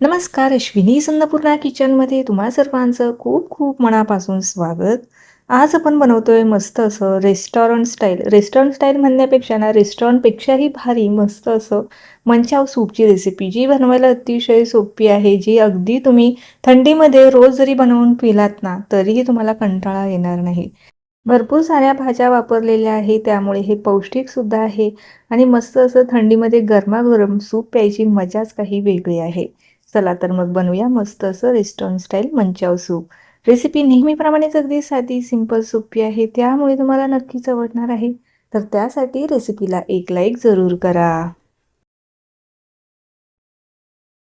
नमस्कार अश्विनी संन्नपूर्णा किचनमध्ये तुम्हा सर्वांचं खूप खूप मनापासून स्वागत. आज आपण बनवतोय मस्त असं रेस्टॉरंट स्टाईल रेस्टॉरंट स्टाईल म्हणण्यापेक्षा ना रेस्टॉरंटपेक्षाही भारी मस्त असं मंचाव सूपची रेसिपी जी बनवायला अतिशय सोपी आहे जी अगदी तुम्ही थंडीमध्ये रोज जरी बनवून पिलात ना तरीही तुम्हाला कंटाळा येणार नाही. भरपूर साऱ्या भाज्या वापरलेल्या आहे त्यामुळे हे पौष्टिकसुद्धा आहे आणि मस्त असं थंडीमध्ये गरमागरम सूप प्यायची मजाच काही वेगळी आहे. चला तर मग बनवूया मस्त असं restaurant style manchow soup recipe नेहमीप्रमाणेच अगदी साधी सिंपल सोपी आहे. त्यामुळे तुम्हाला नक्कीच आवडणार आहे. तर त्यासाठी रेसिपीला एक लाईक जरूर करा.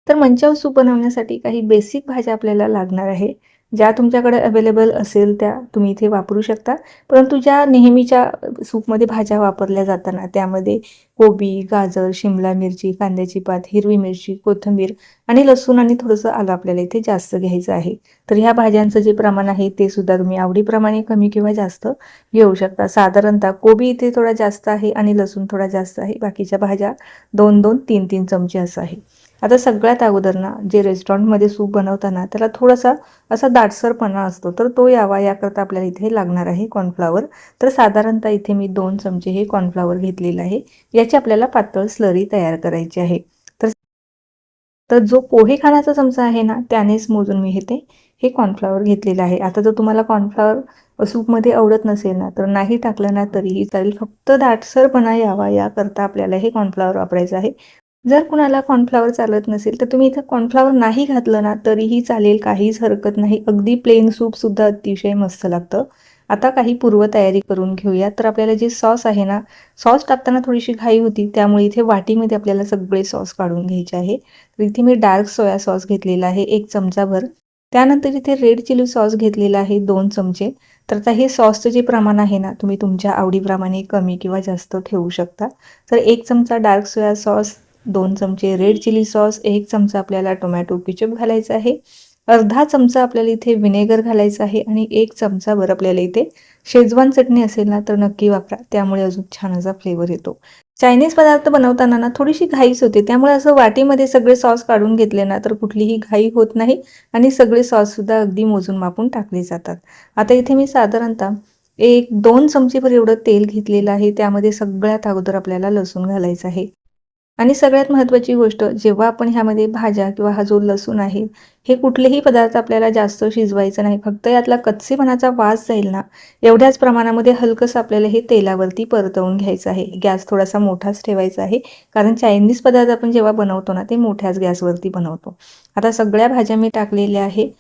तर मंचाव सूप बनवण्यासाठी काही बेसिक भाज्या आपल्याला लागणार आहे. ज्या तुमच्याकडे अवेलेबल असेल त्या तुम्ही इथे वापरू शकता. परंतु ज्या नेहमीच्या सूपमध्ये भाज्या वापरल्या जाताना त्यामध्ये कोबी गाजर शिमला मिरची कांद्याची पात हिरवी मिरची कोथिंबीर आणि लसूण आणि थोडंसं आलं आपल्याला इथे जास्त घ्यायचं आहे. तर ह्या भाज्यांचं जे प्रमाण आहे ते सुद्धा तुम्ही आवडीप्रमाणे कमी किंवा जास्त घेऊ शकता. साधारणतः कोबी इथे थोडा जास्त आहे आणि लसूण थोडा जास्त आहे. बाकीच्या भाज्या दोन दोन तीन तीन चमचे असं आहे. आता सगळ्यात अगोदर ना जे रेस्टॉरंटमध्ये सूप बनवताना त्याला थोडासा असा दाटसरपणा असतो तर तो यावा याकरता आपल्याला इथे लागणार आहे कॉर्नफ्लावर तर साधारणतः इथे मी दोन चमचे हे कॉर्नफ्लावर घेतलेलं आहे याची आपल्याला पातळ स्लरी तयार करायची आहे. तर तर जो पोहे खाण्याचा चमचा आहे ना त्यानेच मोजून मी हे ते हे कॉर्नफ्लावर घेतलेलं आहे. आता जर तुम्हाला कॉर्नफ्लावर सूपमध्ये आवडत नसेल ना तर नाही टाकलं ना तरीही चालेल. फक्त दाटसरपणा यावा याकरता आपल्याला हे कॉर्नफ्लावर वापरायचं आहे. जर कुणाला कॉर्नफ्लावर चालत नसेल तर तुम्ही इथं कॉर्नफ्लावर नाही घातलं ना तरीही चालेल काहीच हरकत नाही. अगदी प्लेन सूपसुद्धा अतिशय मस्त लागतं. आता काही पूर्वतयारी करून घेऊया. तर आपल्याला जे सॉस आहे ना सॉस टाकताना थोडीशी घाई होती त्यामुळे इथे वाटीमध्ये आपल्याला सगळे सॉस काढून घ्यायचे आहे. तर इथे मी डार्क सोया सॉस घेतलेला आहे एक चमचाभर. त्यानंतर इथे रेड चिली सॉस घेतलेला आहे दोन चमचे. तर आता हे सॉसचं जे प्रमाण आहे ना तुम्ही तुमच्या आवडीप्रमाणे कमी किंवा जास्त ठेवू शकता. तर एक चमचा डार्क सोया सॉस दोन चमचे रेड चिली सॉस एक चमचा आपल्याला टोमॅटो किचप घालायचा आहे. अर्धा चमचा आपल्याला इथे विनेगर घालायचा आहे आणि एक चमचाभर आपल्याला इथे शेजवान चटणी असेल ना तर नक्की वापरा. त्यामुळे अजून छान असा फ्लेवर येतो. चायनीज पदार्थ बनवताना ना थोडीशी घाईच होते. त्यामुळे असं वाटीमध्ये सगळे सॉस काढून घेतले ना तर कुठलीही घाई होत नाही आणि सगळे सॉससुद्धा अगदी मोजून मापून टाकले जातात. आता इथे मी साधारणतः एक दोन चमचेभर एवढं तेल घेतलेलं आहे. त्यामध्ये सगळ्यात अगोदर आपल्याला लसूण घालायचं आहे. आणि सगळ्यात महत्त्वाची गोष्ट जेव्हा आपण ह्यामध्ये भाज्या किंवा हा जो लसूण आहे हे कुठलेही पदार्थ आपल्याला जास्त शिजवायचं नाही फक्त यातला कच्चेपणाचा वास जाईल ना एवढ्याच प्रमाणामध्ये हलकंसं आपल्याला हे तेलावरती परतवून घ्यायचं आहे. गॅस थोडासा मोठाच ठेवायचा आहे कारण चायनीज पदार्थ आपण जेव्हा बनवतो ना ते मोठ्याच गॅसवरती बनवतो. आता सगळ्या भाज्या मी टाकलेल्या आहे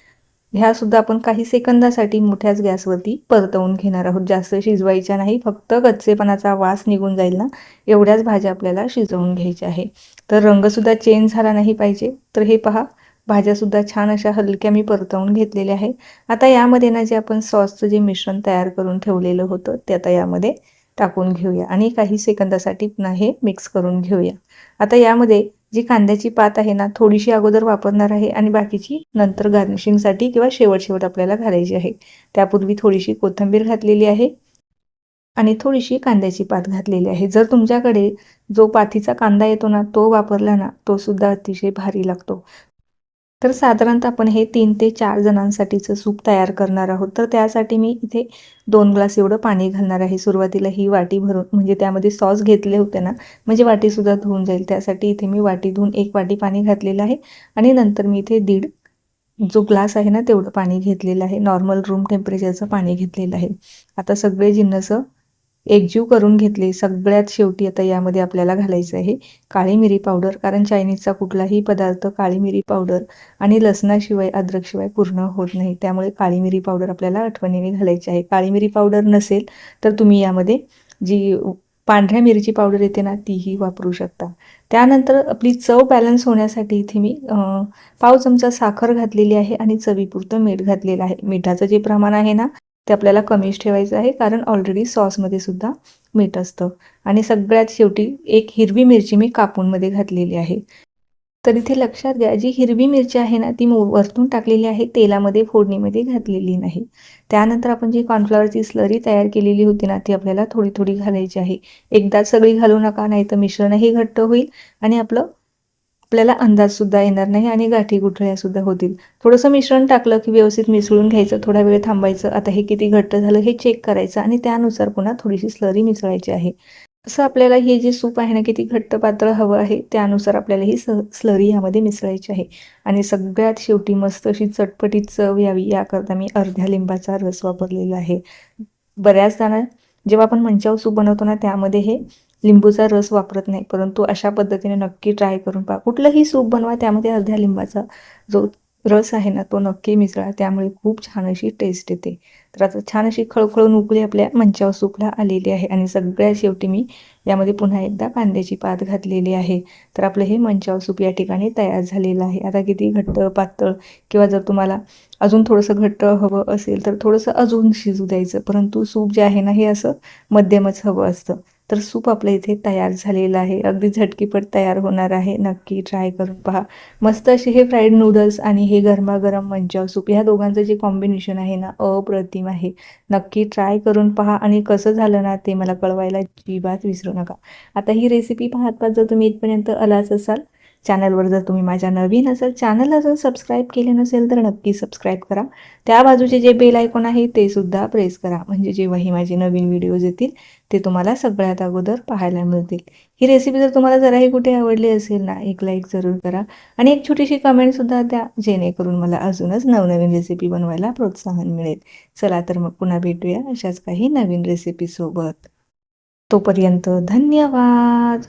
ह्या सुद्धा आपण काही सेकंदासाठी मोठ्याच गॅसवरती परतवून घेणार आहोत. जास्त शिजवायच्या नाही फक्त कच्चेपणाचा वास निघून जाईल ना एवढ्याच भाज्या आपल्याला शिजवून घ्यायच्या आहे. तर रंगसुद्धा चेंज झाला नाही पाहिजे. तर हे पहा भाज्यासुद्धा छान अशा हलक्या मी परतवून घेतलेल्या आहे. आता यामध्ये ना जे आपण सॉसचं जे मिश्रण तयार करून ठेवलेलं होतं ते आता यामध्ये टाकून घेऊया. आणि काही सेकंदासाठी पुन्हा हे मिक्स करून घेऊया. आता यामध्ये जी कांद्याची पात आहे ना थोडीशी अगोदर वापरणार आहे आणि बाकीची नंतर गार्निशिंगसाठी किंवा शेवट शेवट आपल्याला घालायची आहे. त्यापूर्वी थोडीशी कोथिंबीर घातलेली आहे आणि थोडीशी कांद्याची पात घातलेली आहे. जर तुमच्याकडे जो पाथीचा कांदा येतो ना तो वापरला ना तो सुद्धा अतिशय भारी लागतो. तर साधारणतः आपण हे तीन ते चार जणांसाठीचं सूप तयार करणार आहोत. तर त्यासाठी मी इथे दोन ग्लास एवढं पाणी घालणार आहे. सुरुवातीला ही वाटी भरून म्हणजे त्यामध्ये सॉस घेतले होते ना म्हणजे वाटीसुद्धा धुवून जाईल. त्यासाठी इथे मी वाटी धुवून एक वाटी पाणी घातलेलं आहे. आणि नंतर मी इथे दीड जो ग्लास आहे ना तेवढं पाणी घेतलेलं आहे. नॉर्मल रूम टेम्परेचरचं पाणी घेतलेलं आहे. आता सगळे जिन्नस एकजीव करून घेतली. सगळ्यात शेवटी आता यामध्ये आपल्याला घालायचं आहे काळी मिरी पावडर कारण चायनीजचा कुठलाही पदार्थ काळी मिरी पावडर आणि लसणाशिवाय अद्रकशिवाय पूर्ण होत नाही. त्यामुळे काळी मिरी पावडर आपल्याला आठवणीने घालायची आहे. काळी मिरी पावडर नसेल तर तुम्ही यामध्ये जी पांढऱ्या मिरची पावडर येते ना तीही वापरू शकता. त्यानंतर आपली चव बॅलन्स होण्यासाठी इथे मी पाव चमचा साखर घातलेली आहे आणि चवीपुरतं मीठ घातलेलं आहे. मिठाचं जे प्रमाण आहे ना ते आपल्याला कमीच ठेवायचं आहे कारण ऑलरेडी सॉसमध्ये सुद्धा मीठ असतं. आणि सगळ्यात शेवटी एक हिरवी मिरची मी कापूनमध्ये घातलेली आहे. तर इथे लक्षात घ्या जी हिरवी मिरची आहे ना ती वरतून टाकलेली आहे तेलामध्ये फोडणीमध्ये घातलेली नाही. त्यानंतर आपण जी कॉर्नफ्लॉवरची स्लरी तयार केलेली होती ना ती आपल्याला थोडी थोडी घालायची आहे. एकदाच सगळी घालू नका नाही तर मिश्रणही घट्ट होईल आणि आपलं आपल्याला अंदाजसुद्धा येणार नाही आणि गाठी गुठळ्यासुद्धा होतील. थोडंसं मिश्रण टाकलं की व्यवस्थित मिसळून घ्यायचं थोडा वेळ थांबायचं. आता हे किती घट्ट झालं हे चेक करायचं आणि त्यानुसार पुन्हा थोडीशी स्लरी मिसळायची आहे. असं आपल्याला हे जे सूप आहे ना किती घट्ट पात्र हवं आहे त्यानुसार आपल्याला ही स स्लरी यामध्ये मिसळायची आहे. आणि सगळ्यात शेवटी मस्त अशी चटपटीत चव यावी याकरता मी अर्ध्या लिंबाचा रस वापरलेला आहे. बऱ्याचदा ना जेव्हा आपण मंचाव सूप बनवतो ना त्यामध्ये हे लिंबूचा रस वापरत नाही. परंतु अशा पद्धतीने नक्की ट्राय करून पहा. कुठलंही सूप बनवा त्यामध्ये अर्ध्या लिंबाचा जो रस आहे ना तो नक्की मिसळा. त्यामुळे खूप छान अशी टेस्ट येते. तर आता छान अशी खळखळून उकळी आपल्या मंचावर सूपला आलेली आहे. आणि सगळ्या शेवटी मी यामध्ये पुन्हा एकदा कांद्याची पात घातलेली आहे. तर आपलं हे मंचावर सूप या ठिकाणी तयार झालेलं आहे. आता किती घट्ट पातळ किंवा जर तुम्हाला अजून थोडंसं घट्ट हवं असेल तर थोडंसं अजून शिजू द्यायचं. परंतु सूप जे आहे ना हे असं मध्यमच हवं असतं. तर सूप आपलं इथे तयार झालेलं आहे. अगदी झटकीपट तयार होणार आहे. नक्की ट्राय करून पहा. मस्त असे हे फ्राईड नूडल्स आणि हे गरमागरम मंचाव सूप ह्या दोघांचं जे कॉम्बिनेशन आहे ना अप्रतिम आहे. नक्की ट्राय करून पहा आणि कसं झालं ना ते मला कळवायला अजिबात विसरू नका. आता ही रेसिपी पाहत पाहत जर तुम्ही इथपर्यंत आलाच असाल चॅनलवर जर तुम्ही माझ्या नवीन असाल चॅनलला जर सबस्क्राईब केले नसेल तर नक्की सबस्क्राईब करा. त्या बाजूचे जे बेल आयकॉन आहे ते सुद्धा प्रेस करा. म्हणजे जेव्हाही माझे नवीन व्हिडिओज येतील ते तुम्हाला सगळ्यात अगोदर पाहायला मिळतील. ही रेसिपी जर तुम्हाला जराही कुठे आवडली असेल ना एक लाईक जरूर करा. आणि एक छोटीशी कमेंटसुद्धा द्या जेणेकरून मला अजूनच नवनवीन रेसिपी बनवायला प्रोत्साहन मिळेल. चला तर मग पुन्हा भेटूया अशाच काही नवीन रेसिपीसोबत तोपर्यंत धन्यवाद!